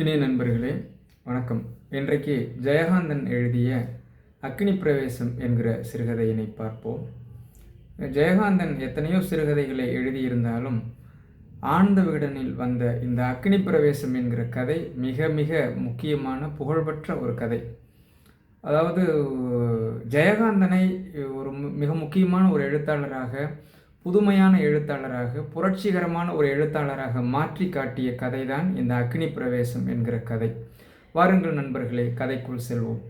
இனிய நண்பர்களே வணக்கம். இன்றைக்கு ஜெயகாந்தன் எழுதிய அக்னி பிரவேசம் என்கிற சிறுகதையினை பார்ப்போம். ஜெயகாந்தன் எத்தனையோ சிறுகதைகளை எழுதியிருந்தாலும் ஆனந்த விகடனில் வந்த இந்த அக்னி பிரவேசம் என்கிற கதை மிக மிக முக்கியமான புகழ்பெற்ற ஒரு கதை. அதாவது ஜெயகாந்தனை ஒரு மிக முக்கியமான ஒரு எழுத்தாளராக புதுமையான எழுத்தாளராக புரட்சிகரமான ஒரு எழுத்தாளராக மாற்றி காட்டிய கதைதான் இந்த அக்னி பிரவேசம் என்கிற கதை. வாருங்கள் நண்பர்களே கதைக்குள் செல்வோம்.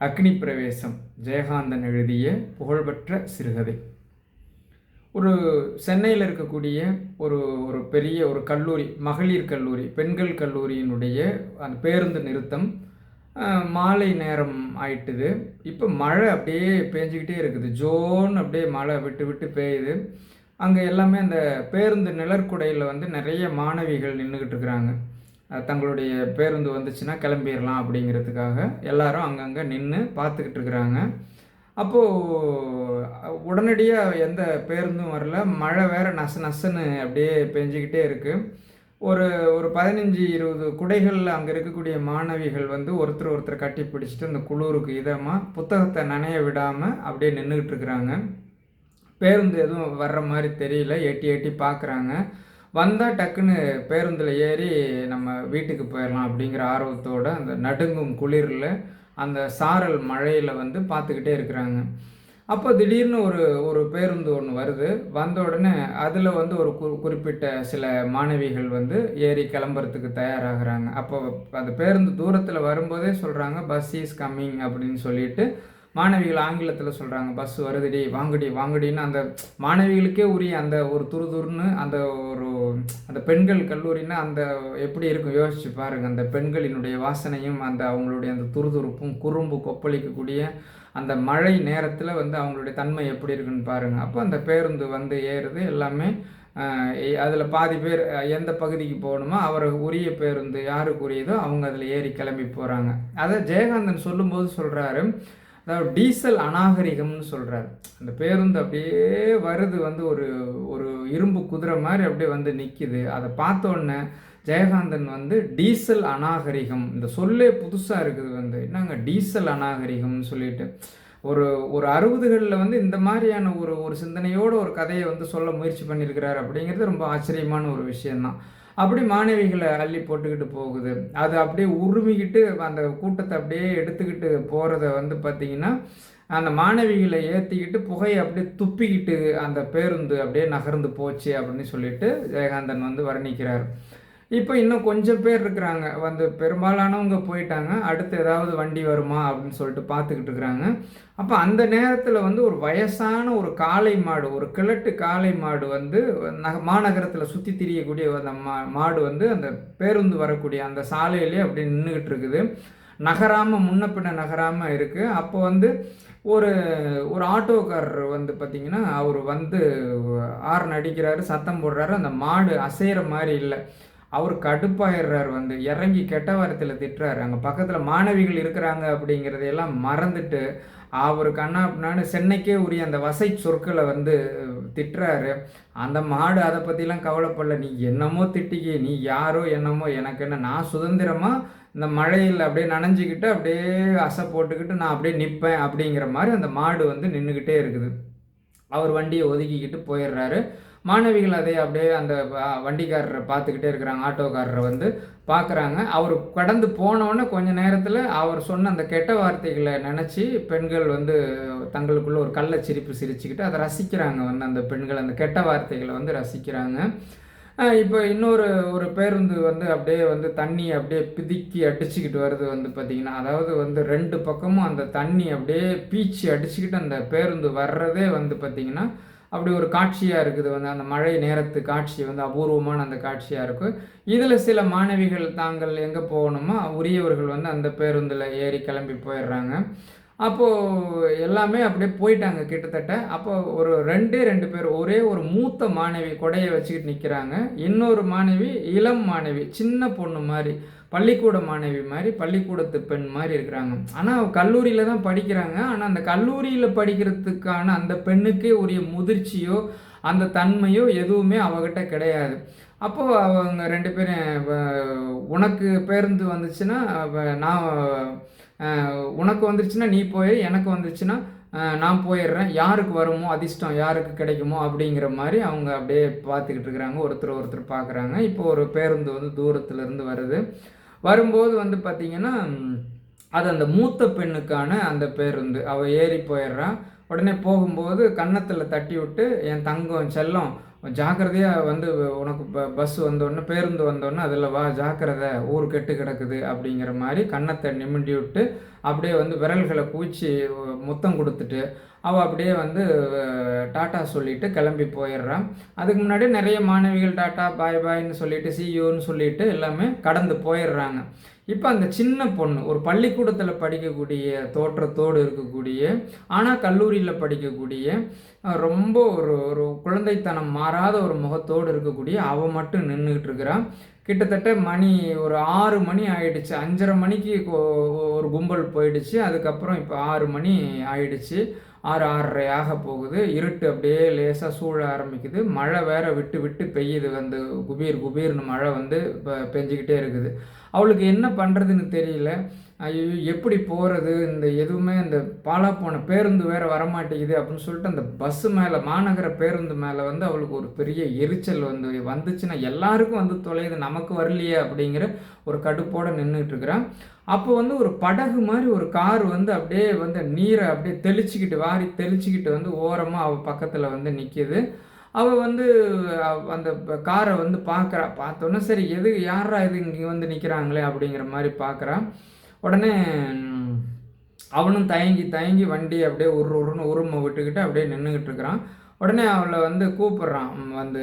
அக்னி பிரவேசம் ஜெயகாந்தன் எழுதிய புகழ்பெற்ற சிறுகதை. ஒரு சென்னையில் இருக்கக்கூடிய ஒரு ஒரு பெரிய ஒரு கல்லூரி மகளிர் கல்லூரி பெண்கள் கல்லூரியினுடைய அந்த பேருந்து நிறுத்தம் மாலை நேரம் ஆயிட்டுது. இப்போ மழை அப்படியே பேஞ்சிக்கிட்டே இருக்குது. ஜோன் அப்படியே மழை விட்டு விட்டு பெய்யுது. அங்கே எல்லாமே அந்த பேருந்து நிழற்குடையில் வந்து நிறைய மாணவிகள் நின்றுக்கிட்டு இருக்கிறாங்க. தங்களுடைய பேருந்து வந்துச்சுன்னா கிளம்பிடலாம் அப்படிங்கிறதுக்காக எல்லாரும் அங்கங்கே நின்று பார்த்துக்கிட்டு இருக்கிறாங்க. அப்போது உடனடியாக எந்த பேருந்தும் வரல. மழை வேற நச நசன்னு அப்படியே பெஞ்சிக்கிட்டே இருக்குது ஒரு ஒரு பதினஞ்சு இருபது குடைகளில் அங்கே இருக்கக்கூடிய மாணவிகள் வந்து ஒருத்தர் ஒருத்தர் கட்டி பிடிச்சிட்டு அந்த குளிருக்கு இதமாக புத்தகத்தை நனைய விடாமல் அப்படியே நின்றுக்கிட்டு இருக்கிறாங்க. பேருந்து எதுவும் வர்ற மாதிரி தெரியல. எட்டி எட்டி பார்க்குறாங்க. வந்தால் டக்குன்னு பேருந்தில் ஏறி நம்ம வீட்டுக்கு போயிடலாம் அப்படிங்கிற ஆர்வத்தோட அந்த நடுங்கும் குளிரில் அந்த சாரல் மழையில் வந்து பார்த்துக்கிட்டே இருக்கிறாங்க. அப்போ திடீர்னு ஒரு ஒரு பேருந்து ஒன்று வருது. வந்த உடனே அதில் வந்து ஒரு குறி குறிப்பிட்ட சில மாணவிகள் வந்து ஏறி கிளம்புறதுக்கு தயாராகிறாங்க. அப்போ அந்த பேருந்து தூரத்தில் வரும்போதே சொல்கிறாங்க பஸ் இஸ் கம்மிங் அப்படின்னு சொல்லிட்டு மாணவிகள் ஆங்கிலத்தில் சொல்கிறாங்க பஸ் வருதுடி வாங்குடி வாங்குடின்னு அந்த மாணவிகளுக்கே உரிய அந்த ஒரு துருதுருன்னு அந்த ஒரு அந்த பெண்கள் கல்லூரின்னா அந்த எப்படி இருக்கும்? யோசிச்சு பாருங்க அந்த பெண்களினுடைய வாசனையும் அந்த அவங்களுடைய அந்த துருதுருப்பும் குறும்பு கொப்பளிக்கக்கூடிய அந்த மழை நேரத்தில் வந்து அவங்களுடைய தன்மை எப்படி இருக்குன்னு பாருங்க. அப்போ அந்த பேருந்து வந்து ஏறுது எல்லாமே அதில் பாதி பேர் எந்த பகுதிக்கு போகணுமோ அவருக்கு உரிய பேருந்து யாருக்கு உரியதோ அவங்க அதில் ஏறி கிளம்பி போகிறாங்க அதை ஜெயகாந்தன் சொல்லும்போது சொல்கிறாரு அதாவது டீசல் அநாகரிகம்னு சொல்கிறார் அந்த பேருந்து அப்படியே வருது வந்து ஒரு ஒரு இரும்பு குதிரை மாதிரி அப்படியே வந்து நிற்கிது அதை பார்த்த உடனே ஜெயகாந்தன் வந்து டீசல் அநாகரிகம் இந்த சொல்லே புதுசாக இருக்குது வந்து. என்னங்க டீசல் அநாகரிகம்னு சொல்லிட்டு. ஒரு ஒரு அறுபதுகளில் வந்து இந்த மாதிரியான ஒரு ஒரு சிந்தனையோட ஒரு கதையை வந்து சொல்ல முயற்சி பண்ணியிருக்கிறார் அப்படிங்கிறது ரொம்ப ஆச்சரியமான ஒரு விஷயம்தான். அப்படி மாணவிகளை அள்ளி போட்டுக்கிட்டு போகுது. அது அப்படியே உருமிக்கிட்டு அந்த கூட்டத்தை அப்படியே எடுத்துக்கிட்டு போகிறத வந்து பார்த்திங்கன்னா அந்த மாணவிகளை ஏற்றிக்கிட்டு புகையை அப்படியே துப்பிக்கிட்டு அந்த பேருந்து அப்படியே நகர்ந்து போச்சு அப்படின்னு சொல்லிட்டு ஜெயகாந்தன் வந்து வர்ணிக்கிறார். இப்போ இன்னும் கொஞ்சம் பேர் இருக்கிறாங்க. வந்து பெரும்பாலானவங்க போயிட்டாங்க. அடுத்து ஏதாவது வண்டி வருமா அப்படின்னு சொல்லிட்டு பார்த்துக்கிட்டு இருக்கிறாங்க. அப்போ அந்த நேரத்தில் வந்து ஒரு வயசான ஒரு காளை மாடு ஒரு கிழட்டு காளை மாடு வந்து நக மாநகரத்தில் சுற்றி திரியக்கூடிய அந்த மா மாடு வந்து அந்த பேருந்து வரக்கூடிய அந்த சாலையிலே அப்படி நின்றுக்கிட்டு இருக்குது. நகராமல் முன்ன பின்ன நகராமல் இருக்குது அப்போ வந்து ஒரு ஒரு ஆட்டோக்காரர் வந்து பார்த்திங்கன்னா அவர் வந்து ஆர்ன் அடிக்கிறாரு சத்தம் போடுறாரு. அந்த மாடு அசைகிற மாதிரி இல்லை. அவர் கடுப்பாயிடுறாரு வந்து. இறங்கி கெட்ட வாரத்தில் திட்டுறாரு. அங்கே பக்கத்தில் மாணவிகள் இருக்கிறாங்க அப்படிங்கிறதையெல்லாம் மறந்துட்டு அவர் கண்ணா அப்படின்னு சென்னைக்கே உரிய அந்த வசை சொற்களை வந்து திட்டுறாரு. அந்த மாடு அதை பற்றிலாம் கவலைப்படல. நீ என்னமோ திட்டிக்கி நீ யாரோ என்னமோ எனக்கு என்ன நான் சுதந்திரமாக இந்த மழையில் அப்படியே நனைஞ்சிக்கிட்டு அப்படியே அசை போட்டுக்கிட்டு நான் அப்படியே நிற்பேன் அப்படிங்கிற மாதிரி அந்த மாடு வந்து நின்றுக்கிட்டே இருக்குது. அவர் வண்டியை ஒதுக்கிக்கிட்டு போயிடுறாரு. மாணவிகள் அதை அப்படியே அந்த வண்டிக்காரரை பார்த்துக்கிட்டே இருக்கிறாங்க ஆட்டோக்காரரை வந்து பார்க்குறாங்க. அவர் கடந்து போனோடனே கொஞ்ச நேரத்தில் அவர் சொன்ன அந்த கெட்ட வார்த்தைகளை நினச்சி பெண்கள் வந்து தங்களுக்குள்ள ஒரு கள்ள சிரிப்பு சிரிச்சுக்கிட்டு அதை ரசிக்கிறாங்க. வந்து அந்த பெண்கள் அந்த கெட்ட வார்த்தைகளை வந்து ரசிக்கிறாங்க. இப்போ இன்னொரு ஒரு பேருந்து வந்து அப்படியே வந்து தண்ணி அப்படியே பிதுக்கி அடிச்சுக்கிட்டு வருது வந்து பார்த்திங்கன்னா அதாவது வந்து ரெண்டு பக்கமும் அந்த தண்ணி அப்படியே பீச்சி அடிச்சுக்கிட்டு அந்த பேருந்து வர்றதே வந்து பார்த்திங்கன்னா அப்படி ஒரு காட்சியாக இருக்குது வந்து அந்த மழை நேரத்து காட்சி வந்து அபூர்வமான அந்த காட்சியாக இருக்கும் இதில் சில மாணவிகள் தாங்கள் எங்கே போகணுமோ உரியவர்கள் வந்து அந்த பேருந்தில் ஏறி கிளம்பி போயிடுறாங்க. அப்போது எல்லாமே அப்படியே போயிட்டாங்க கிட்டத்தட்ட. அப்போ ஒரு ரெண்டே ரெண்டு பேர் ஒரே ஒரு மூத்த மாணவி கொடையை வச்சுக்கிட்டு நிற்கிறாங்க இன்னொரு மாணவி இளம் மாணவி சின்ன பொண்ணு மாதிரி. பள்ளிக்கூட மாணவி மாதிரி பள்ளிக்கூடத்து பெண் மாதிரி இருக்கிறாங்க. ஆனால் கல்லூரியில் தான் படிக்கிறாங்க. ஆனால் அந்த கல்லூரியில் படிக்கிறதுக்கான அந்த பெண்ணுக்கே உரிய முதிர்ச்சியோ அந்த தன்மையோ எதுவுமே அவகிட்ட கிடையாது. அப்போது அவங்க ரெண்டு பேரும் உனக்கு பேருந்து வந்துச்சுன்னா நான் உனக்கு வந்துருச்சுன்னா நீ போய் எனக்கு வந்துருச்சுன்னா நான் போயிடுறேன். யாருக்கு வருமோ அதிர்ஷ்டம் யாருக்கு கிடைக்குமோ அப்படிங்கிற மாதிரி அவங்க அப்படியே பார்த்துக்கிட்டு இருக்கிறாங்க. ஒருத்தர் ஒருத்தர் பார்க்குறாங்க. இப்போ ஒரு பேருந்து வந்து தூரத்துலேருந்து வருது. வரும்போது வந்து பார்த்திங்கன்னா அது அந்த மூத்த பெண்ணுக்கான அந்த பேருந்து அவள் ஏறி போயிடுறான் உடனே போகும்போது கன்னத்தில் தட்டி விட்டு என் தங்கம் செல்லம் ஜாக்கிரதையாக வந்து உனக்கு ப பஸ் வந்தோடனே பேருந்து வந்தோடனே அதில் வா ஜாக்கிரதை ஊர் கெட்டு கிடக்குது அப்படிங்கிற மாதிரி கன்னத்தை நிமிண்டி விட்டு அப்படியே வந்து விரல்களை பூச்சி முத்தம் கொடுத்துட்டு அவள் அப்படியே வந்து டாட்டா சொல்லிட்டு கிளம்பி போயிடுறான். அதுக்கு முன்னாடி நிறைய மாணவிகள் டாட்டா பாய் பாய்ன்னு சொல்லிட்டு சியூன்னு சொல்லிட்டு எல்லாமே கடந்து போயிடுறாங்க. இப்போ அந்த சின்ன பொண்ணு ஒரு பள்ளிக்கூடத்தில் படிக்கக்கூடிய தோற்றத்தோடு இருக்கக்கூடிய ஆனால் கல்லூரியில் படிக்கக்கூடிய ரொம்ப ஒரு ஒரு குழந்தைத்தனம் மாறாத ஒரு முகத்தோடு இருக்கக்கூடிய அவள் மட்டும் நின்றுக்கிட்டு இருக்கிறான் கிட்டத்தட்ட மணி ஒரு ஆறு மணி ஆயிடுச்சு. அஞ்சரை மணிக்கு ஒரு கும்பல் போயிடுச்சு. அதுக்கப்புறம் இப்போ ஆறு மணி ஆயிடுச்சு. ஆறு ஆறரை ஆக போகுது. இருட்டு அப்படியே லேசாக சூழ ஆரம்பிக்குது. மழை வேற விட்டு விட்டு பெய்யுது. வந்து குபீர் குபீர்னு மழை வந்து இப்போ பெஞ்சிக்கிட்டே இருக்குது. அவளுக்கு என்ன பண்ணுறதுன்னு தெரியல. ஐயோ எப்படி போகிறது இந்த எதுவுமே இந்த பாலா போன பேருந்து வேறு வரமாட்டேங்குது அப்படின்னு சொல்லிட்டு அந்த பஸ்ஸு மேலே மாநகர பேருந்து மேலே வந்து அவளுக்கு ஒரு பெரிய எரிச்சல் வந்து வந்துச்சுன்னா எல்லாருக்கும் வந்து தொலையுது. நமக்கு வரலையே அப்படிங்கிற ஒரு கடுப்போடு நின்றுட்டு இருக்கிறான். அப்போ வந்து ஒரு படகு மாதிரி ஒரு கார் வந்து அப்படியே வந்து நீரை அப்படியே தெளிச்சிக்கிட்டு வாரி தெளிச்சிக்கிட்டு வந்து ஓரமாக அவள் பக்கத்தில் வந்து நிற்கிது அவள் வந்து அந்த காரை வந்து பார்க்குறா பார்த்தோன்னே சரி எது யாரா இது இங்கே வந்து நிற்கிறாங்களே அப்படிங்கிற மாதிரி பார்க்குறான் உடனே அவனும் தயங்கி தயங்கி வண்டி அப்படியே உரு உருன்னு உருமை விட்டுக்கிட்டு அப்படியே நின்றுக்கிட்டு இருக்கிறான். உடனே அவளை வந்து கூப்பிட்றான். வந்து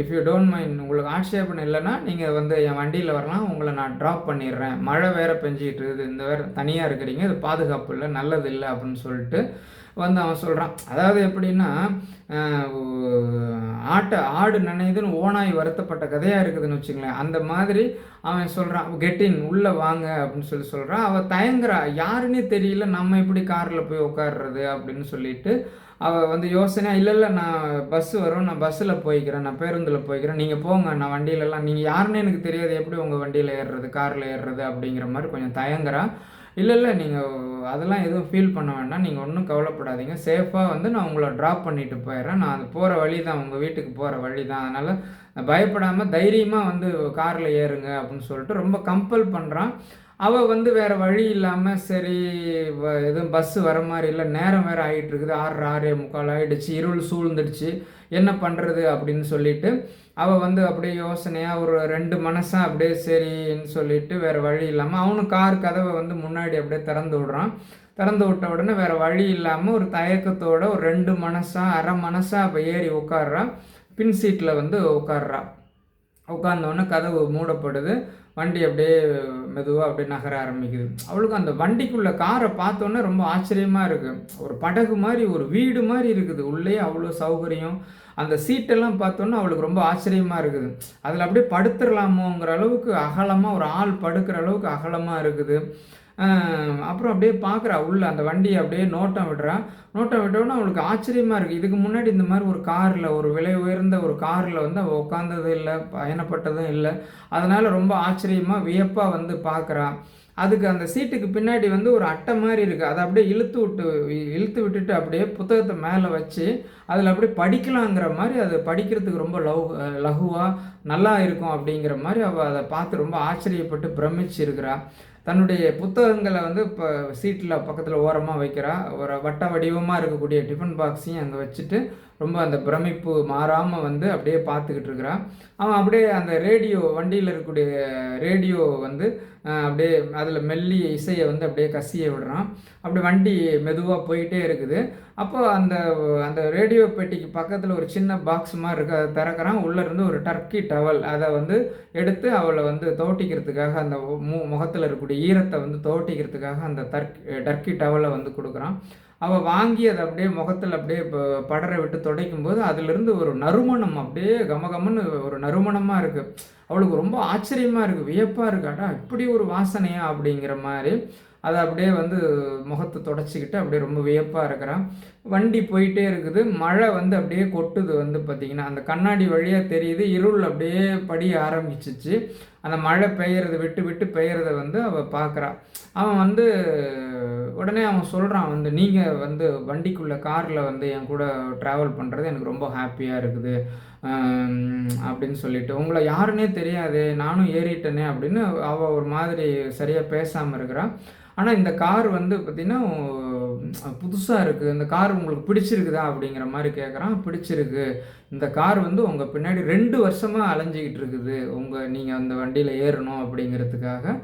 இஃப் யூ டோன்ட் மைண்ட் உங்களுக்கு ஆட்சேபம் இல்லைன்னா நீங்கள் வந்து என் வண்டியில் வரலாம் உங்களை நான் ட்ராப் பண்ணிடுறேன். மழை வேறு பெஞ்சிக்கிட்டு இருக்குது. இந்த வேறு தனியாக இருக்கிறீங்க. இது பாதுகாப்பு இல்லை. நல்லது இல்லை. அப்படின்னு சொல்லிட்டு வந்து அவன் சொல்கிறான் அதாவது எப்படின்னா ஆட்டை ஆடு நினைதுன்னு ஓனாய் வருத்தப்பட்ட கதையாக இருக்குதுன்னு வச்சுங்களேன். அந்த மாதிரி அவன் சொல்கிறான் கெட்டின் உள்ளே வாங்க அப்படின்னு சொல்லி சொல்கிறான் அவள் தயங்குறா யாருன்னே தெரியல நம்ம எப்படி காரில் போய் உட்காடுறது அப்படின்னு சொல்லிட்டு அவள் வந்து யோசனையாக இல்லை இல்லை நான் பஸ்ஸு வரும் நான் பஸ்ஸில் போய்க்கிறேன் நான் பேருந்தில் போய்க்கிறேன் நீங்கள் போங்க நான் வண்டியிலலாம் நீங்கள் யாருன்னு எனக்கு தெரியாது எப்படி உங்கள் வண்டியில் ஏறுறது காரில் ஏறுறது? அப்படிங்கிற மாதிரி கொஞ்சம் தயங்குறான் இல்லை இல்லை நீங்கள் அதெல்லாம் எதுவும் ஃபீல் பண்ண வேண்டாம். நீங்கள் ஒன்றும் கவலைப்படாதீங்க. சேஃபாக வந்து நான் உங்களை ட்ராப் பண்ணிட்டு போயிடுறேன். நான் அது போகிற வழி தான் உங்கள் வீட்டுக்கு போகிற வழி தான் அதனால் பயப்படாமல் தைரியமாக வந்து காரில் ஏறுங்க அப்படின்னு சொல்லிட்டு ரொம்ப கம்பல் பண்ணுறான் அவள் வந்து வேறு வழி இல்லாமல் சரி எதுவும் பஸ்ஸு வர மாதிரி இல்லை. நேரம் வேறு ஆகிட்டு இருக்குது. ஆறு ஆறே முக்கால் ஆகிடுச்சு இருள் சூழ்ந்துடுச்சு. என்ன பண்ணுறது அப்படின்னு சொல்லிட்டு அவள் வந்து அப்படியே யோசனையாக ஒரு ரெண்டு மனசாக அப்படியே சரின்னு சொல்லிட்டு வேறு வழி இல்லாமல் அவனும் கார் கதவை வந்து முன்னாடி அப்படியே திறந்து விடுறான். திறந்து விட்ட உடனே வேறு வழி இல்லாமல் ஒரு தயக்கத்தோட ஒரு ரெண்டு மனசாக அரை மனசாக அப்போ ஏறி உட்காடுறான் பின் சீட்டில் வந்து உட்காடுறான் உட்காந்தோடனே கதவு மூடப்படுது. வண்டி அப்படியே மெதுவாக அப்படியே நகர ஆரம்பிக்குது. அவளுக்கு அந்த வண்டிக்குள்ளே காரை பார்த்தோன்னே ரொம்ப ஆச்சரியமாக இருக்குது ஒரு படகு மாதிரி ஒரு வீடு மாதிரி இருக்குது. உள்ளே அவ்வளோ சௌகரியம். அந்த சீட்டெல்லாம் பார்த்தோன்னா அவளுக்கு ரொம்ப ஆச்சரியமாக இருக்குது. அதில் அப்படியே படுத்துடலாமோங்கிற அளவுக்கு அகலமாக ஒரு ஆள் படுக்கிற அளவுக்கு அகலமாக இருக்குது. அப்புறம் அப்படியே பார்க்குறா உள்ள அந்த வண்டியை அப்படியே நோட்டம் விடுறா. நோட்டம் விட்டோன்னா அவளுக்கு ஆச்சரியமாக இருக்குது இதுக்கு முன்னாடி இந்த மாதிரி ஒரு காரில் ஒரு விலை உயர்ந்த ஒரு காரில் வந்து அவள் உட்காந்ததும் இல்லை பயணப்பட்டதும் இல்லை. அதனால் ரொம்ப ஆச்சரியமாக வியப்பாக வந்து பார்க்குறா அதுக்கு அந்த சீட்டுக்கு பின்னாடி வந்து ஒரு அட்டை மாதிரி இருக்குது அதை அப்படியே இழுத்து விட்டு இழுத்து விட்டுட்டு அப்படியே புத்தகத்தை மேலே வச்சு அதில் அப்படியே படிக்கலாங்கிற மாதிரி அது படிக்கிறதுக்கு ரொம்ப லவ் லகுவாக நல்லா இருக்கும் அப்படிங்கிற மாதிரி அவள் அதை பார்த்து ரொம்ப ஆச்சரியப்பட்டு பிரமிச்சிருக்கிறா. தன்னுடைய புத்தகங்களை வந்து இப்போ சீட்டில் பக்கத்தில் ஓரமாக வைக்கிறா. ஒரு வட்ட வடிவமாக இருக்கக்கூடிய டிஃபன் பாக்ஸையும் அங்கே வச்சுட்டு ரொம்ப அந்த பிரமிப்பு மாறாமல் வந்து அப்படியே பார்த்துக்கிட்டு இருக்கிறான். அவன் அப்படியே அந்த ரேடியோ வண்டியில் இருக்கக்கூடிய ரேடியோ வந்து அப்படியே அதில் மெல்லிய இசையை வந்து அப்படியே கசிய விடுறான். அப்படி வண்டி மெதுவாக போயிட்டே இருக்குது. அப்போ அந்த அந்த ரேடியோ பெட்டிக்கு பக்கத்தில் ஒரு சின்ன பாக்ஸ் மாதிரி இருக்குது அதை திறக்கிறான். உள்ளேருந்து ஒரு டர்க்கி டவல் அதை வந்து எடுத்து அவளை வந்து தோட்டிக்கிறதுக்காக அந்த மு முகத்தில் இருக்கக்கூடிய ஈரத்தை வந்து தோட்டிக்கிறதுக்காக அந்த டர்க்கி டர்க்கி டவலை வந்து கொடுக்குறான். அவள் வாங்கி அதை அப்படியே முகத்தில் அப்படியே படரை விட்டு துடைக்கும் போது அதிலிருந்து ஒரு நறுமணம் அப்படியே கமகமன்னு ஒரு நறுமணமாக இருக்குது அவளுக்கு ரொம்ப ஆச்சரியமாக இருக்குது வியப்பாக இருக்காட்டா இப்படி ஒரு வாசனையா அப்படிங்கிற மாதிரி அதை அப்படியே வந்து முகத்தை தொடச்சிக்கிட்டு அப்படியே ரொம்ப வியப்பாக இருக்கிறான் வண்டி போயிட்டே இருக்குது. மழை வந்து அப்படியே கொட்டுது வந்து பார்த்திங்கன்னா அந்த கண்ணாடி வழியாக தெரியுது இருள் அப்படியே படிய ஆரம்பிச்சிச்சு. அந்த மழை பெய்யறது விட்டு விட்டு பெய்யறத வந்து அவள் பார்க்குறான் அவன் வந்து உடனே அவன் சொல்கிறான் வந்து நீங்கள் வந்து வண்டிக்குள்ளே காரில் வந்து என் கூட ட்ராவல் பண்ணுறது எனக்கு ரொம்ப ஹாப்பியாக இருக்குது. அப்படின்னு சொல்லிட்டு உங்களை யாருன்னே தெரியாது நானும் ஏறிட்டேனே அப்படின்னு அவள் ஒரு மாதிரி சரியாக பேசாமல் இருக்கிறான் ஆனால் இந்த கார் வந்து பார்த்திங்கன்னா புதுசாக இருக்குது இந்த கார் உங்களுக்கு பிடிச்சிருக்குதா அப்படிங்கிற மாதிரி கேட்குறான் பிடிச்சிருக்கு. இந்த கார் வந்து உங்கள் பின்னாடி ரெண்டு வருஷமாக அலைஞ்சிக்கிட்டு இருக்குது. உங்கள் நீங்கள் அந்த வண்டியில் ஏறணும் அப்படிங்கிறதுக்காக.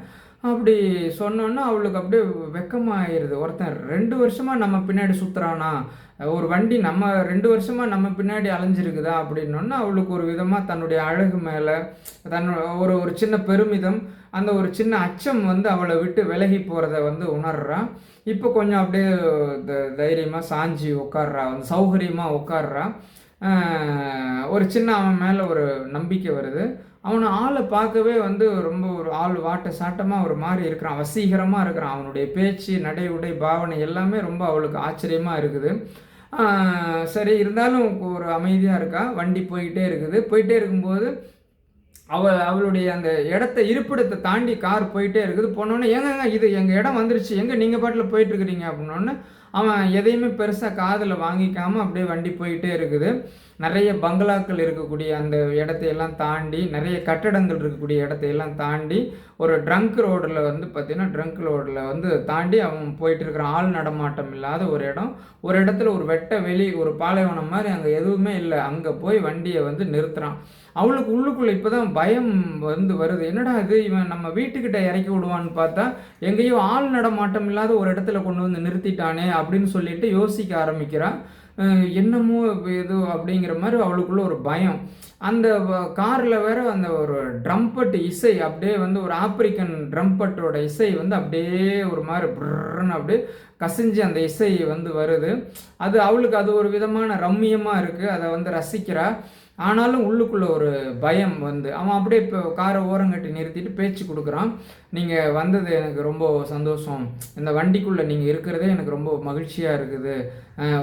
அப்படி சொன்னோன்னா அவளுக்கு அப்படியே வெக்கமாயிருது. ஒருத்தன் ரெண்டு வருஷமாக நம்ம பின்னாடி சுற்றுறானா ஒரு வண்டி நம்ம ரெண்டு வருஷமாக நம்ம பின்னாடி அலைஞ்சிருக்குதா அப்படின்னோன்னா அவளுக்கு ஒரு விதமாக தன்னுடைய அழகு மேலே தன்னோட ஒரு ஒரு சின்ன பெருமிதம் அந்த ஒரு சின்ன அச்சம் வந்து அவளை விட்டு விலகி போகிறத வந்து உணர்றான் இப்போ கொஞ்சம் அப்படியே த- சாஞ்சி உட்கார்றா வந்து சௌகரியமாக உட்கார்றா ஒரு சின்ன அவன் மேலே ஒரு நம்பிக்கை வருது. அவனை ஆளை பார்க்கவே வந்து ரொம்ப ஒரு ஆள் வாட்ட சாட்டமாக ஒரு மாதிரி இருக்கிறான். வசீகரமாக இருக்கிறான். அவனுடைய பேச்சு நடை உடை பாவனை எல்லாமே ரொம்ப அவளுக்கு ஆச்சரியமாக இருக்குது. சரி இருந்தாலும் ஒரு அமைதியாக இருக்கா? வண்டி போயிட்டே இருக்குது. போயிட்டே இருக்கும்போது அவ அவளுடைய அந்த இடத்த இருப்பிடத்தை தாண்டி கார் போயிட்டே இருக்குது. போனோடனே ஏங்க இது எங்கள் இடம் வந்துருச்சு. எங்கே நீங்கள் பாட்டில் போயிட்டு இருக்கிறீங்க அப்படின்னோடனே அவன் எதையுமே பெருசாக காதில் வாங்கிக்காமல் அப்படியே வண்டி போயிட்டே இருக்குது. நிறைய பங்களாக்கள் இருக்கக்கூடிய அந்த இடத்தையெல்லாம் தாண்டி நிறைய கட்டடங்கள் இருக்கக்கூடிய இடத்தையெல்லாம் தாண்டி ஒரு ட்ரங்க் ரோடில் வந்து பார்த்திங்கன்னா ட்ரங்க் ரோடில் வந்து தாண்டி அவன் போயிட்டுருக்கிறான் ஆள் நடமாட்டம் இல்லாத ஒரு இடம். ஒரு இடத்துல ஒரு வெட்ட வெளி ஒரு பாலைவனம் மாதிரி அங்கே எதுவுமே இல்லை. அங்கே போய் வண்டியை வந்து நிறுத்துகிறான் அவளுக்கு உள்ளுக்குள்ளே இப்போ தான் பயம் வந்து வருது. என்னடா இது? இவன் நம்ம வீட்டுக்கிட்ட இறக்கி விடுவான்னு பார்த்தா எங்கேயோ ஆள் நடமாட்டம் இல்லாத ஒரு இடத்துல கொண்டு வந்து நிறுத்திட்டானே அப்படின்னு சொல்லிட்டு யோசிக்க ஆரம்பிக்கிறான். என்னமோ ஏதோ அப்படிங்கிற மாதிரி அவளுக்குள்ள ஒரு பயம். அந்த காரில் வேற அந்த ஒரு ட்ரம்பட் இசை அப்படியே வந்து ஒரு ஆப்பிரிக்கன் ட்ரம்பட்டோட இசை வந்து அப்படியே ஒரு மாதிரி ப்ரன்னு அப்படியே கசிஞ்சு அந்த இசை வந்து வருது. அது அவளுக்கு அது ஒரு விதமான ரம்மியமாக இருக்குது அதை வந்து ரசிக்கிறா. ஆனாலும் உள்ளுக்குள்ள ஒரு பயம் வந்து அவன் அப்படியே இப்போ காரை ஓரங்கட்டி நிறுத்திட்டு பேச்சு கொடுக்குறான். நீங்கள் வந்தது எனக்கு ரொம்ப சந்தோஷம். இந்த வண்டிக்குள்ளே நீங்கள் இருக்கிறதே எனக்கு ரொம்ப மகிழ்ச்சியாக இருக்குது.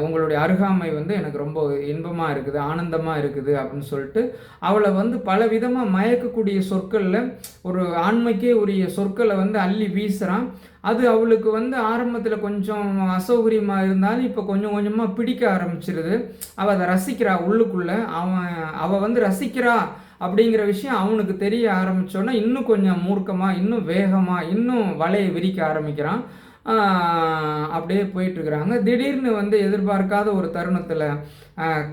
உங்களுடைய அருகாமை வந்து எனக்கு ரொம்ப இன்பமாக இருக்குது ஆனந்தமாக இருக்குது அப்படின்னு சொல்லிட்டு அவளை வந்து பல விதமாக மயக்கக்கூடிய சொற்களில் ஒரு ஆண்மைக்கே உரிய சொற்களை வந்து அள்ளி வீசுகிறான் அது அவளுக்கு வந்து ஆரம்பத்தில் கொஞ்சம் அசௌகரியமாக இருந்தாலும் இப்போ கொஞ்சம் கொஞ்சமாக பிடிக்க ஆரம்பிச்சிருது. அவள் அதை ரசிக்கிறா உள்ளுக்குள்ளே. அவன் அவள் வந்து ரசிக்கிறா அப்படிங்கிற விஷயம் அவனுக்கு தெரிய ஆரம்பித்தோன்னா இன்னும் கொஞ்சம் மூர்க்கமாக இன்னும் வேகமாக இன்னும் வலையை விரிக்க ஆரம்பிக்கிறான். அப்படியே போயிட்டுருக்குறாங்க. திடீர்னு வந்து எதிர்பார்க்காத ஒரு தருணத்தில்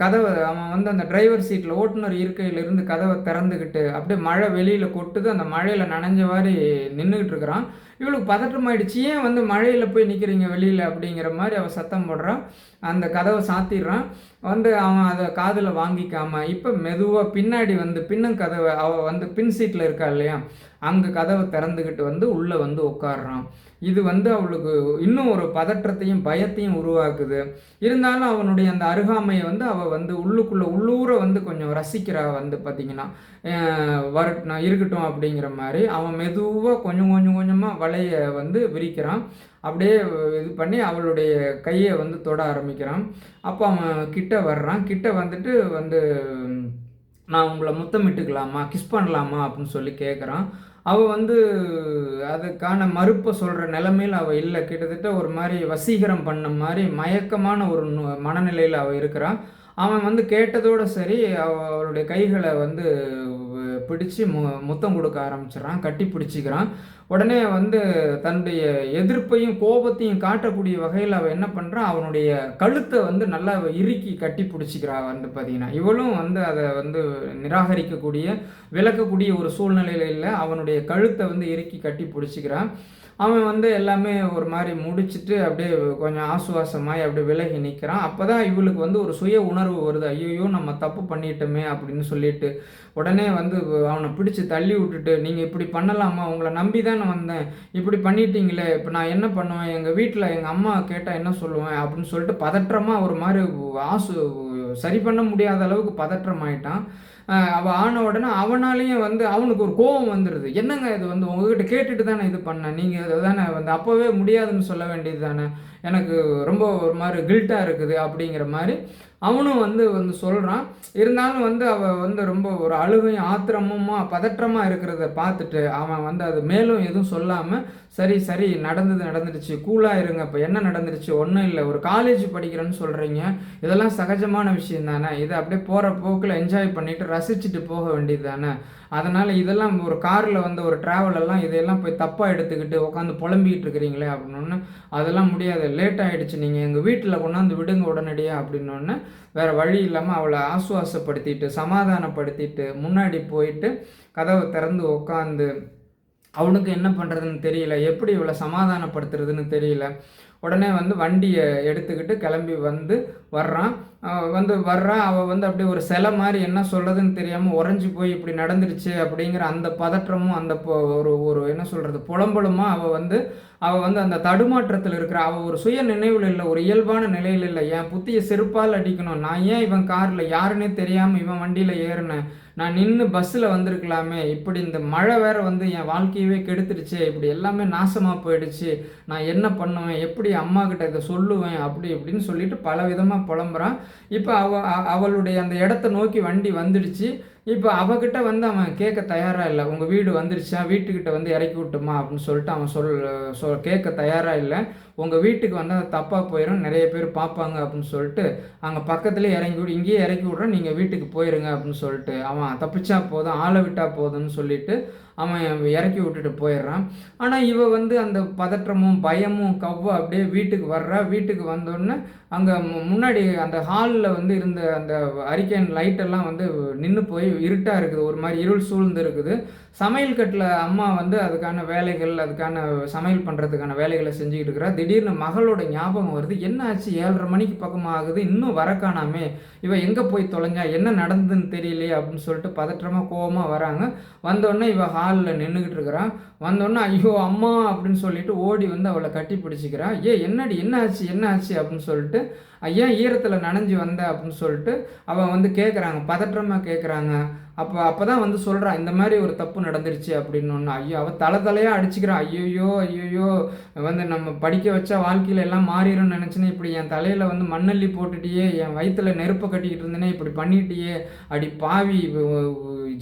கதவை அவன் வந்து அந்த டிரைவர் சீட்டில் ஓட்டுநர் இருக்கையிலிருந்து கதவை திறந்துக்கிட்டு அப்படியே மழை வெளியில் கொட்டுது. அந்த மழையில் நனைஞ்ச மாதிரி நின்றுக்கிட்டு இருக்கிறான் இவளுக்கு பதற்றமாயிடுச்சு ஏன் வந்து மழையில் போய் நிற்கிறீங்க வெளியில்? அப்படிங்கிற மாதிரி அவள் சத்தம் போடுறான். அந்த கதவை சாத்திடுறான். வந்து அவன் அதை காதில் வாங்கிக்காம இப்போ மெதுவாக பின்னாடி வந்து பின்னும் கதவை அவள் வந்து பின் சீட்டில் இருக்கா இல்லையா? அங்கே கதவை திறந்துக்கிட்டு வந்து உள்ளே வந்து உட்காடுறான் இது வந்து அவளுக்கு இன்னும் ஒரு பதற்றத்தையும் பயத்தையும் உருவாக்குது. இருந்தாலும் அவனுடைய அந்த அருகாமையை வந்து அவள் வந்து உள்ளுக்குள்ளே உள்ளூர வந்து கொஞ்சம் ரசிக்கிறா வந்து பார்த்திங்கன்னா வரட்டும் இருக்கட்டும் அப்படிங்கிற மாதிரி. அவன் மெதுவாக கொஞ்சம் கொஞ்சம் கொஞ்சமாக வலையை வந்து விரிக்கிறான். அப்படியே இது பண்ணி அவளுடைய கையை வந்து தொட ஆரம்பிக்கிறான். அப்போ அவன் கிட்ட வர்றான். கிட்ட வந்துட்டு வந்து நான் உங்களை முத்தமிட்டுக்கலாமா கிஸ் பண்ணலாமா அப்படின்னு சொல்லி கேட்குறான் அவள் வந்து அதுக்கான மறுப்பை சொல்கிற நிலைமையில் அவள் இல்லை. கிட்டத்தட்ட ஒரு மாதிரி வசீகரம் பண்ண மாதிரி மயக்கமான ஒரு நு- மனநிலையில் அவள் இருக்கிறான் அவன் வந்து கேட்டதோட சரி அவளுடைய கைகளை வந்து பிடிச்சு மு முத்தம் கொடுக்க ஆரம்பிச்சிடறான் கட்டி பிடிச்சிக்கிறான். உடனே வந்து தன்னுடைய எதிர்ப்பையும் கோபத்தையும் காட்டக்கூடிய வகையில் அவள் என்ன பண்ணுறான் அவனுடைய கழுத்தை வந்து நல்லா இறுக்கி கட்டி பிடிச்சிக்கிறா வந்து பார்த்தீங்கன்னா. இவளும் வந்து அதை வந்து நிராகரிக்கக்கூடிய விளக்கக்கூடிய ஒரு சூழ்நிலையில் இல்லை. அவனுடைய கழுத்தை வந்து இறுக்கி கட்டி பிடிச்சிக்கிறான். அவன் வந்து எல்லாமே ஒரு மாதிரி முடிச்சுட்டு அப்படியே கொஞ்சம் ஆசுவாசமாய் அப்படியே விலகி நிற்கிறான் அப்போ தான் இவளுக்கு வந்து ஒரு சுய உணர்வு வருது. ஐயோ நம்ம தப்பு பண்ணிட்டோமே அப்படின்னு சொல்லிட்டு உடனே வந்து அவனை பிடிச்சி தள்ளி விட்டுட்டு நீங்கள் இப்படி பண்ணலாமா? உங்களை நம்பி தான் நான் வந்தேன். இப்படி பண்ணிட்டீங்களே. இப்போ நான் என்ன பண்ணுவேன்? எங்கள் வீட்டில் எங்கள் அம்மா கேட்டால் என்ன சொல்லுவேன்? அப்படின்னு சொல்லிட்டு பதற்றமாக ஒரு மாதிரி ஆசு சரி பண்ண முடியாத அளவுக்கு பதற்றம் ஆயிட்டான். அவள் ஆன உடனே அவனாலேயும் வந்து அவனுக்கு ஒரு கோபம் வந்துடுது என்னங்க இது வந்து? உங்ககிட்ட கேட்டுட்டு தானே இது பண்ணேன் நீங்கள் தானே வந்து அப்போவே முடியாதுன்னு சொல்ல வேண்டியது தானே? எனக்கு ரொம்ப ஒரு மாதிரி கில்ட்டாக இருக்குது அப்படிங்கிற மாதிரி அவனும் வந்து வந்து சொல்கிறான் இருந்தாலும் வந்து அவள் வந்து ரொம்ப ஒரு அழுகையும் ஆத்திரமுமா பதற்றமாக இருக்கிறத பார்த்துட்டு அவன் வந்து அது மேலும் எதுவும் சொல்லாமல் சரி சரி நடந்தது நடந்துடுச்சு. கூலாக இருங்க. இப்போ என்ன நடந்துடுச்சு? ஒன்றும் இல்லை. ஒரு காலேஜ் படிக்கிறேன்னு சொல்கிறீங்க இதெல்லாம் சகஜமான விஷயம் தானே. இதை அப்படியே போகிற போக்கில் என்ஜாய் பண்ணிவிட்டு ரசிச்சுட்டு போக வேண்டியது தானே. அதனால் இதெல்லாம் ஒரு காரில் வந்து ஒரு ட்ராவலெல்லாம் இதையெல்லாம் போய் தப்பாக எடுத்துக்கிட்டு உட்காந்து புலம்பிக்கிட்டு இருக்கிறீங்களே அப்படின்னு அதெல்லாம் முடியாது. லேட் ஆகிடுச்சு நீங்கள் எங்கள் வீட்டில் கொண்டாந்து விடுங்க உடனடியாக அப்படின்னோடனே வேறு வழி இல்லாமல் அவளை ஆசுவாசப்படுத்திட்டு சமாதானப்படுத்திட்டு முன்னாடி போயிட்டு கதவை திறந்து உட்காந்து அவனுக்கு என்ன பண்ணுறதுன்னு தெரியல. எப்படி இவளை சமாதானப்படுத்துறதுன்னு தெரியல. உடனே வந்து வண்டியை எடுத்துக்கிட்டு கிளம்பி வந்து வர்றான். வந்து வர்றான் அவள் வந்து அப்படியே ஒரு சிலை மாதிரி என்ன சொல்கிறதுன்னு தெரியாமல் உறைஞ்சி போய் இப்படி நடந்துருச்சு அப்படிங்கிற அந்த பதற்றமும் அந்த ஒரு ஒரு என்ன சொல்கிறது புலம்பலுமா அவள் வந்து அவள் வந்து அந்த தடுமாற்றத்தில் இருக்கிற. அவள் ஒரு சுய நினைவில் இல்லை ஒரு இயல்பான நிலையில் இல்லை. என் புத்தியை செருப்பால் அடிக்கணும். நான் ஏன் இவன் காரில் யாருன்னே தெரியாமல் இவன் வண்டியில் ஏறினேன்? நான் நின்று பஸ்ஸில் வந்திருக்கலாமே. இப்படி இந்த மழை வேற வந்து என் வாழ்க்கையவே கெடுத்துருச்சு இப்படி எல்லாமே நாசமாக போயிடுச்சு. நான் என்ன பண்ணுவேன்? எப்படி அம்மா கிட்ட இதை சொல்லுவேன்? அப்படி இப்படின்னு சொல்லிட்டு பல விதமாக புலம்புறான். இப்போ அவ அவளுடைய அந்த இடத்த நோக்கி வண்டி வந்துடுச்சு. இப்போ அவகிட்ட வந்து அவன் கேட்க தயாராக இல்லை. உங்கள் வீடு வந்துருச்சா? வீட்டுக்கிட்ட வந்து இறக்கி விட்டுமா? அப்படின்னு சொல்லிட்டு அவன் சொல் சொல் கேட்க தயாராக இல்லை. உங்கள் வீட்டுக்கு வந்து அது தப்பாக போயிடும் நிறைய பேர் பார்ப்பாங்க அப்படின்னு சொல்லிட்டு அங்கே பக்கத்துலேயே இறங்கி விடு இங்கேயே இறக்கி விட்றேன் நீங்கள் வீட்டுக்கு போயிருங்க அப்படின்னு சொல்லிட்டு அவன் தப்பிச்சா போதும் ஆளை விட்டால் போதும்னு சொல்லிட்டு அவன் இறக்கி விட்டுட்டு போயிடுறான். ஆனால் இவ வந்து அந்த பதற்றமும் பயமும் கவ்வ அப்படியே வீட்டுக்கு வர்றா. வீட்டுக்கு வந்தோடனே அங்கே முன்னாடி அந்த ஹாலில் வந்து இருந்த அந்த அரிக்கன் லைட்டெல்லாம் வந்து நின்று போய் இருட்டாக இருக்குது. ஒரு மாதிரி இருள் சூழ்ந்து இருக்குது. சமையல் கட்டில் அம்மா வந்து அதுக்கான வேலைகள் அதுக்கான சமையல் பண்ணுறதுக்கான வேலைகளை செஞ்சுக்கிட்டு இருக்கிறா. திடீர்னு மகளோட ஞாபகம் வருது. என்ன ஆச்சு? ஏழரை மணிக்கு பக்கமாக ஆகுது. இன்னும் வர காணாமே. இவன் எங்கே போய் தொலைஞ்சா? என்ன நடந்ததுன்னு தெரியலையே அப்படின்னு சொல்லிட்டு பதற்றமாக கோபமாக வராங்க. வந்தோடனே இவள் ஹாலில் நின்றுக்கிட்டு இருக்கிறான் வந்தோடனே ஐயோ அம்மா அப்படின்னு சொல்லிட்டு ஓடி வந்து அவளை கட்டி பிடிச்சிக்கிறான் ஏ என்னடி? என்ன ஆச்சு? என்ன ஆச்சு? அப்படின்னு சொல்லிட்டு ஐயா ஈரத்தில் நனைஞ்சு வந்த அப்படின்னு சொல்லிட்டு அவன் வந்து கேட்குறாங்க பதற்றமாக கேட்குறாங்க அப்போ அப்போ தான் வந்து சொல்கிறான் இந்த மாதிரி ஒரு தப்பு நடந்துருச்சு அப்படின்னு ஒன்று ஐயோ அவள் தலை தலையாக அடிச்சுக்கிறான் ஐயோயோ ஐயோயோ வந்து நம்ம படிக்க வச்சா வாழ்க்கையில் எல்லாம் மாறிடும்னு நினச்சினே இப்படி என் தலையில் வந்து மண்ணள்ளி போட்டுட்டியே என் வயிற்றில் நெருப்பை கட்டிக்கிட்டு இருந்தேனே இப்படி பண்ணிட்டியே. அடி பாவி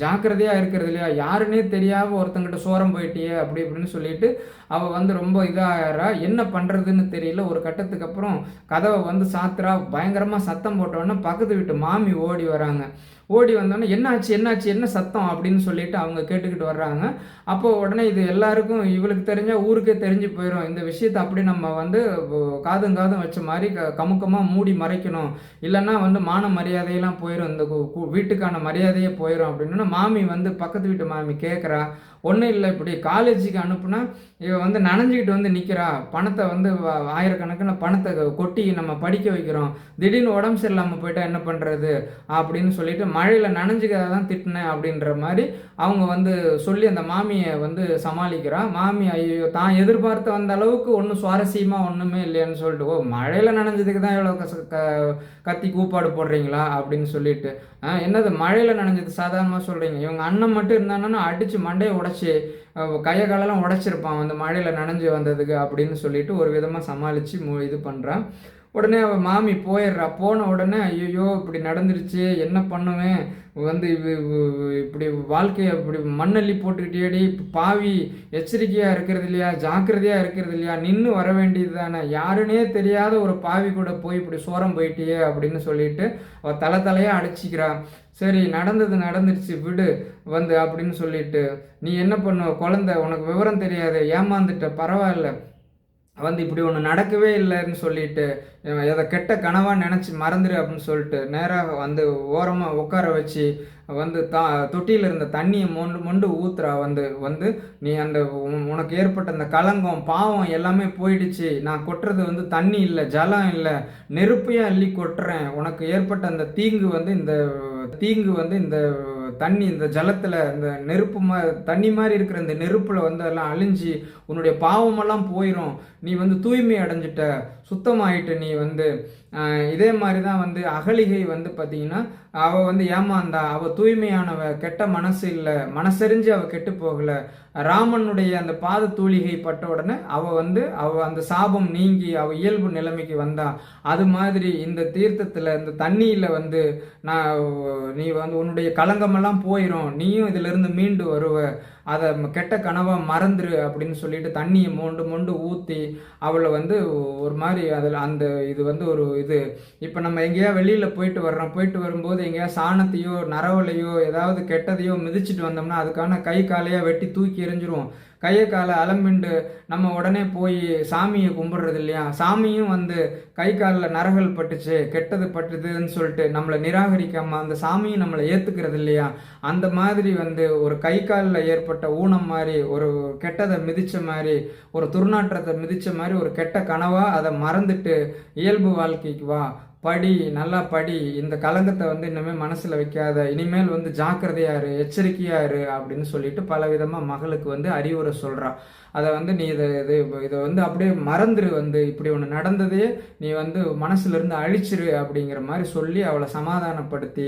ஜாக்கிரதையாக இருக்கிறது இல்லையா? யாருன்னே தெரியாமல் ஒருத்தங்கிட்ட சோரம் போயிட்டியே அப்படி இப்படின்னு சொல்லிட்டு அவள் வந்து ரொம்ப இதாகிறா. என்ன பண்ணுறதுன்னு தெரியல. ஒரு கட்டத்துக்கு அப்புறம் கதவை வந்து சாத்துறா. பயங்கரமாக சத்தம் போட்டோன்னே பக்கத்து வீட்டு மாமி ஓடி வராங்க. ஓடி வந்தோடனே என்னாச்சு என்னாச்சு என்ன சத்தம்? அப்படின்னு சொல்லிட்டு அவங்க கேட்டுக்கிட்டு வர்றாங்க. அப்போ உடனே இது எல்லாருக்கும் இவளுக்கு தெரிஞ்சால் ஊருக்கே தெரிஞ்சு போயிடும் இந்த விஷயத்தை அப்படி நம்ம வந்து காதும் காதும் வச்ச மாதிரி க கமுக்கமாக மூடி மறைக்கணும். இல்லைன்னா வந்து மான மரியாதையெல்லாம் போயிடும் இந்த வீட்டுக்கான மரியாதையே போயிடும் அப்படின்னா மாமி வந்து பக்கத்து வீட்டு மாமி கேட்குறா ஒன்றும் இல்லை இப்படி காலேஜுக்கு அனுப்புனா இவன் வந்து நனைஞ்சிக்கிட்டு வந்து நிற்கிறா பணத்தை வந்து ஆயிரக்கணக்கில் பணத்தை கொட்டி நம்ம படிக்க வைக்கிறோம். திடீர்னு உடம்பு சரியில்லாமல் போயிட்டா என்ன பண்ணுறது அப்படின்னு சொல்லிட்டு மழையில் நனைஞ்சிக்கிறதா தான் திட்டினேன் அப்படின்ற மாதிரி அவங்க வந்து சொல்லி அந்த மாமியை வந்து சமாளிக்கிறான் மாமி ஐயோ தான் எதிர்பார்த்த வந்த அளவுக்கு ஒன்றும் சுவாரஸ்யமாக ஒன்றுமே இல்லையான்னு சொல்லிட்டு ஓ மழையில் நனைஞ்சதுக்கு தான் எவ்வளோ க கத்தி கூப்பாடு போடுறீங்களா? அப்படின்னு சொல்லிட்டு என்னது மழையில் நனைஞ்சது? சாதாரணமாக சொல்கிறீங்க இவங்க அண்ணன் மட்டும் இருந்தாங்கன்னா அடித்து மண்டையை உடச்சு கையை காலெல்லாம் உடச்சிருப்பான். அந்த மழையில் நனைஞ்சு வந்ததுக்கு அப்படின்னு சொல்லிட்டு ஒரு விதமாக சமாளித்து இது பண்ணுறான் உடனே அவள் மாமி போயிடுறா. போன உடனே ஐயோ இப்படி நடந்துருச்சு. என்ன பண்ணுவேன்? வந்து இப்படி வாழ்க்கையை இப்படி மண்ணள்ளி போட்டுக்கிட்டேடி பாவி எச்சரிக்கையாக இருக்கிறது இல்லையா ஜாக்கிரதையாக இருக்கிறது இல்லையா நின்று வர வேண்டியது தானே. யாருன்னே தெரியாத ஒரு பாவி கூட போய் இப்படி சோரம் போயிட்டியே அப்படின்னு சொல்லிட்டு அவள் தலை தலையாக அடிச்சிக்கிறா. சரி நடந்தது நடந்துருச்சு விடு. வந்து அப்படின்னு சொல்லிட்டு நீ என்ன பண்ணுவ? குழந்த உனக்கு விவரம் தெரியாது. ஏமாந்துட்ட. பரவாயில்ல. வந்து இப்படி ஒன்று நடக்கவே இல்லைன்னு சொல்லிட்டு எதை கெட்ட கனவாக நினச்சி மறந்துடு அப்படின்னு சொல்லிட்டு நேராக வந்து ஓரமாக உட்கார வச்சு வந்து தா தொட்டியில் இருந்த தண்ணியை மொண்டு மொண்டு ஊத்துறா. வந்து வந்து நீ அந்த உனக்கு ஏற்பட்ட அந்த கலங்கம் பாவம் எல்லாமே போயிடுச்சு. நான் கொட்டுறது வந்து தண்ணி இல்லை ஜலம் இல்லை நெருப்பையும் அள்ளி கொட்டுறேன். உனக்கு ஏற்பட்ட அந்த தீங்கு வந்து இந்த தீங்கு வந்து இந்த தண்ணி இந்த ஜலத்தில் இந்த நெருப்பு மா தண்ணி மாதிரி இருக்கிற இந்த நெருப்பில் வந்து எல்லாம் அழிஞ்சு உன்னுடைய பாவமெல்லாம் போயிடும் நீ வந்து தூய்மை அடைஞ்சிட்ட சுத்தமாயிட்ட நீ வந்து இதே மாதிரி தான் வந்து அகலிகை வந்து பார்த்தீங்கன்னா அவள் வந்து ஏமாந்தா. அவள் தூய்மையானவ கெட்ட மனசு இல்லை. மனசறிஞ்சு அவள் கெட்டு போகலை. ராமனுடைய அந்த பாத தூளிகை பட்ட உடனே அவள் வந்து அவள் அந்த சாபம் நீங்கி அவள் இயல்பு நிலைமைக்கு வந்தா. அது மாதிரி இந்த தீர்த்தத்தில் இந்த தண்ணியில் வந்து நான் நீ வந்து உன்னுடைய களங்கமெல்லாம் போயிடும் நீயும் இதிலிருந்து மீண்டு வருவ. அதை கெட்ட கனவாக மறந்துரு அப்படின்னு சொல்லிட்டு தண்ணியை மொண்டு மொண்டு ஊற்றி அவளை வந்து ஒரு மாதிரி அதில் அந்த இது வந்து ஒரு இது. இப்போ நம்ம எங்கேயா வெளியில் போயிட்டு வர்றோம். போயிட்டு வரும்போது எங்கேயா சாணத்தையோ நரவலையோ ஏதாவது கெட்டதையோ மிதிச்சிட்டு வந்தோம்னா அதுக்கான கை காலையாக வெட்டி தூக்கி எரிஞ்சிருவோம் கையை காலை அலம்பிண்டு நம்ம உடனே போய் சாமியை கும்பிடுறது இல்லையா? சாமியும் வந்து கை காலில் நரகல் பட்டுச்சு கெட்டது பட்டுதுன்னு சொல்லிட்டு நம்மளை நிராகரிக்காமல் அந்த சாமியும் நம்மளை ஏற்றுக்கிறது இல்லையா? அந்த மாதிரி வந்து ஒரு கை காலில் ஏற்பட்ட ஊனம் மாதிரி ஒரு கெட்டதை மிதித்த மாதிரி ஒரு துர்நாற்றத்தை மிதித்த மாதிரி ஒரு கெட்ட கனவாக அதை மறந்துட்டு இயல்பு வாழ்க்கைக்கு வா. படி நல்லா படி. இந்த கலங்கத்தை வந்து இன்னுமே மனசில் வைக்காத. இனிமேல் வந்து ஜாக்கிரதையாரு எச்சரிக்கையாரு அப்படின்னு சொல்லிட்டு பல விதமாக மகளுக்கு வந்து அறிவுரை சொல்கிறா அதை வந்து நீ இதை இது இதை வந்து அப்படியே மறந்துரு வந்து. இப்படி ஒன்று நடந்ததே நீ வந்து மனசுலேருந்து அழிச்சிரு அப்படிங்கிற மாதிரி சொல்லி அவளை சமாதானப்படுத்தி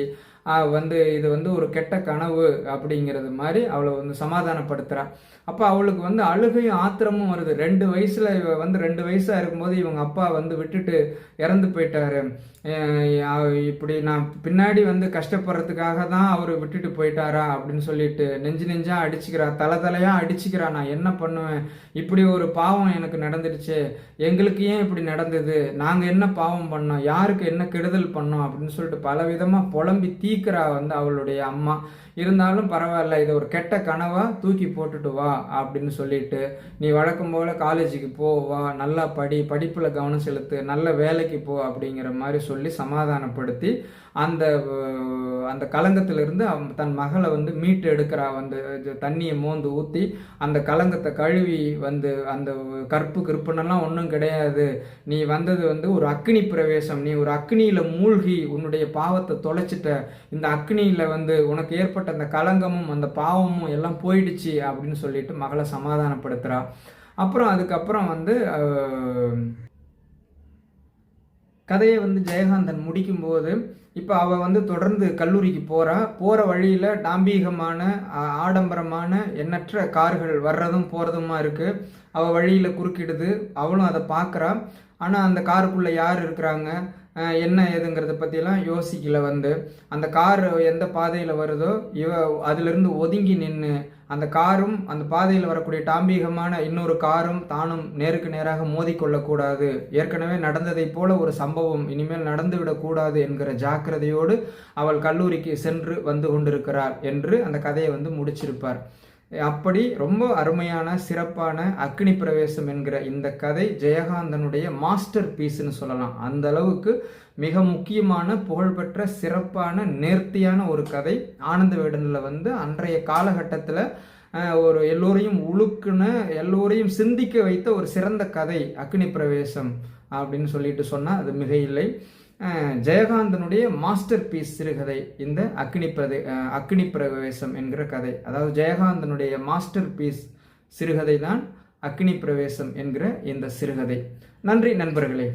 வந்து இது வந்து ஒரு கெட்ட கனவு அப்படிங்கிறது மாதிரி அவளை வந்து சமாதானப்படுத்துகிறான் அப்போ அவளுக்கு வந்து அழுகையும் ஆத்திரமும் வருது. ரெண்டு வயசில் இவ வந்து ரெண்டு வயசாக இருக்கும்போது இவங்க அப்பா வந்து விட்டுட்டு இறந்து போயிட்டாரு. இப்படி நான் பின்னாடி வந்து கஷ்டப்படுறதுக்காக தான் அவர் விட்டுட்டு போயிட்டாரா அப்படின்னு சொல்லிட்டு நெஞ்சு நெஞ்சா அடிச்சுக்கிறா தலை தலையாக அடிச்சுக்கிறா நான் என்ன பண்ணுவேன்? இப்படி ஒரு பாவம் எனக்கு நடந்துடுச்சு. எங்களுக்கு ஏன் இப்படி நடந்தது? நாங்கள் என்ன பாவம் பண்ணோம்? யாருக்கு என்ன கெடுதல் பண்ணோம்? அப்படின்னு சொல்லிட்டு பல விதமாக புலம்பி தீக்கிறா வந்து அவளுடைய அம்மா. இருந்தாலும் பரவாயில்ல இதை ஒரு கெட்ட கனவாக தூக்கி போட்டுட்டு வா அப்படின்னு சொல்லிட்டு நீ வழக்கம் போல் காலேஜுக்கு போ வா நல்லா படி படிப்பில் கவனம் செலுத்து நல்ல வேலைக்கு போ அப்படிங்கிற மாதிரி சொல்லி சமாதானப்படுத்தி அந்த அந்த கலங்கத்திலிருந்து தன் மகளை வந்து மீட்டு எடுக்கிறா வந்து தண்ணியை மோந்து ஊற்றி அந்த கலங்கத்தை கழுவி வந்து அந்த கற்பு கிருப்புனெல்லாம் ஒன்றும் கிடையாது. நீ வந்தது வந்து ஒரு அக்னி பிரவேசம். நீ ஒரு அக்னியில் மூழ்கி உன்னுடைய பாவத்தை தொலைச்சிட்ட. இந்த அக்னியில் வந்து உனக்கு ஏற்பட்ட அந்த கலங்கமும் அந்த பாவமும் எல்லாம் போயிடுச்சு அப்படின்னு சொல்லிட்டு மகளை சமாதானப்படுத்துகிறா அப்புறம் அதுக்கப்புறம் வந்து கதையை வந்து ஜெயகாந்தன் முடிக்கும்போது இப்போ அவள் வந்து தொடர்ந்து கல்லூரிக்கு போகிறா போகிற வழியில் டாம்பீகமான ஆடம்பரமான எண்ணற்ற கார்கள் வர்றதும் போகிறதுமா இருக்குது அவள் வழியில் குறுக்கிடுது. அவளும் அதை பார்க்குறா ஆனால் அந்த காருக்குள்ளே யார் இருக்கிறாங்க? என்ன ஏதுங்கிறத பற்றியெல்லாம் யோசிக்கல வந்து. அந்த கார் எந்த பாதையில் வருதோ இவ அதிலிருந்து ஒதுங்கி நின்று அந்த காரும் அந்த பாதையில் வரக்கூடிய டாம்பீகமான இன்னொரு காரும் தானும் நேருக்கு நேராக மோதிக்கொள்ளக்கூடாது. ஏற்கனவே நடந்ததைப் போல ஒரு சம்பவம் இனிமேல் நடந்துவிடக்கூடாது என்கிற ஜாக்கிரதையோடு அவள் கல்லூரிக்கு சென்று வந்து கொண்டிருக்கிறார் என்று அந்த கதையை வந்து முடிச்சிருப்பார். அப்படி ரொம்ப அருமையான சிறப்பான அக்னி பிரவேசம் என்கிற இந்த கதை ஜெயகாந்தனுடைய மாஸ்டர் பீஸ்ன்னு சொல்லலாம். அந்த அளவுக்கு மிக முக்கியமான புகழ்பெற்ற சிறப்பான நேர்த்தியான ஒரு கதை. ஆனந்த வேடனில் வந்து அன்றைய காலகட்டத்தில் ஒரு எல்லோரையும் உழுக்குன்னு எல்லோரையும் சிந்திக்க வைத்த ஒரு சிறந்த கதை அக்னி பிரவேசம் அப்படின்னு சொல்லிட்டு சொன்னால் அது மிக இல்லை ஜெயகாந்தனுடைய மாஸ்டர் பீஸ் சிறுகதை இந்த அக்னி பிரதே அக்னி பிரவேசம் என்கிற கதை. அதாவது ஜெயகாந்தனுடைய மாஸ்டர் பீஸ் சிறுகதை தான் அக்னி பிரவேசம் என்கிற இந்த சிறுகதை. நன்றி நண்பர்களே.